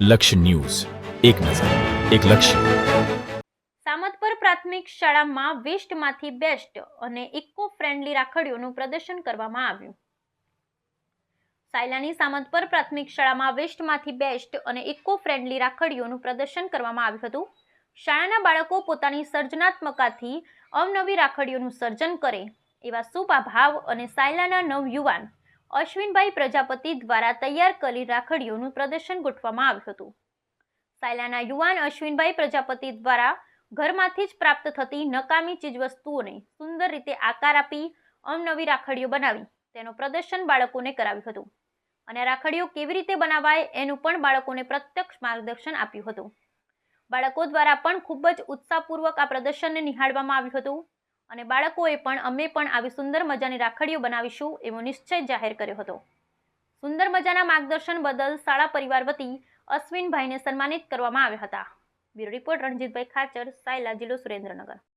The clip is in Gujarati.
લક્ષ્ય ન્યૂઝ. એક નજર, એક લક્ષ્ય. સામતપર પ્રાથમિક શાળામાં વેસ્ટમાંથી બેસ્ટ અને ઇકો ફ્રેન્ડલી રાખડીઓનું પ્રદર્શન કરવામાં આવ્યું. સાયલાની સામતપર પ્રાથમિક શાળામાં વેસ્ટમાંથી બેસ્ટ અને ઇકો ફ્રેન્ડલી રાખડીઓનું પ્રદર્શન કરવામાં આવ્યું હતું. શાળાના બાળકો પોતાની સર્જનાત્મકતાથી અવનવી રાખડીઓનું સર્જન કરે, એવા શુભ ભાવ અને સાયલાના નવયુવાન અશ્વિનભાઈ પ્રજાપતિ દ્વારા તૈયાર કરેલી રાખડીઓનું પ્રદર્શન ગોઠવવામાં આવ્યું હતું. સાયલાના યુવાન અશ્વિનભાઈ પ્રજાપતિ દ્વારા ઘરમાંથી જ પ્રાપ્ત થતી નકામી ચીજવસ્તુઓને સુંદર રીતે આકાર આપી અવનવી રાખડીઓ બનાવી. તેનું પ્રદર્શન બાળકોને કરાવ્યું હતું. અને રાખડીઓ કેવી રીતે બનાવાય એનું પણ બાળકોને પ્રત્યક્ષ માર્ગદર્શન આપ્યું હતું. બાળકો દ્વારા પણ ખૂબ જ ઉત્સાહપૂર્વક આ પ્રદર્શનને નિહાળવામાં આવ્યું હતું. અને બાળકોએ પણ અમે પણ આવી સુંદર મજાની રાખડીઓ બનાવીશું એવો નિશ્ચય જાહેર કર્યો હતો. સુંદર મજાના માર્ગદર્શન બદલ શાળા પરિવાર વતી અશ્વિનભાઈને સન્માનિત કરવામાં આવ્યા હતા. બ્યુરો રિપોર્ટ રણજીતભાઈ ખાચર, સાયલા, જિલ્લો સુરેન્દ્રનગર.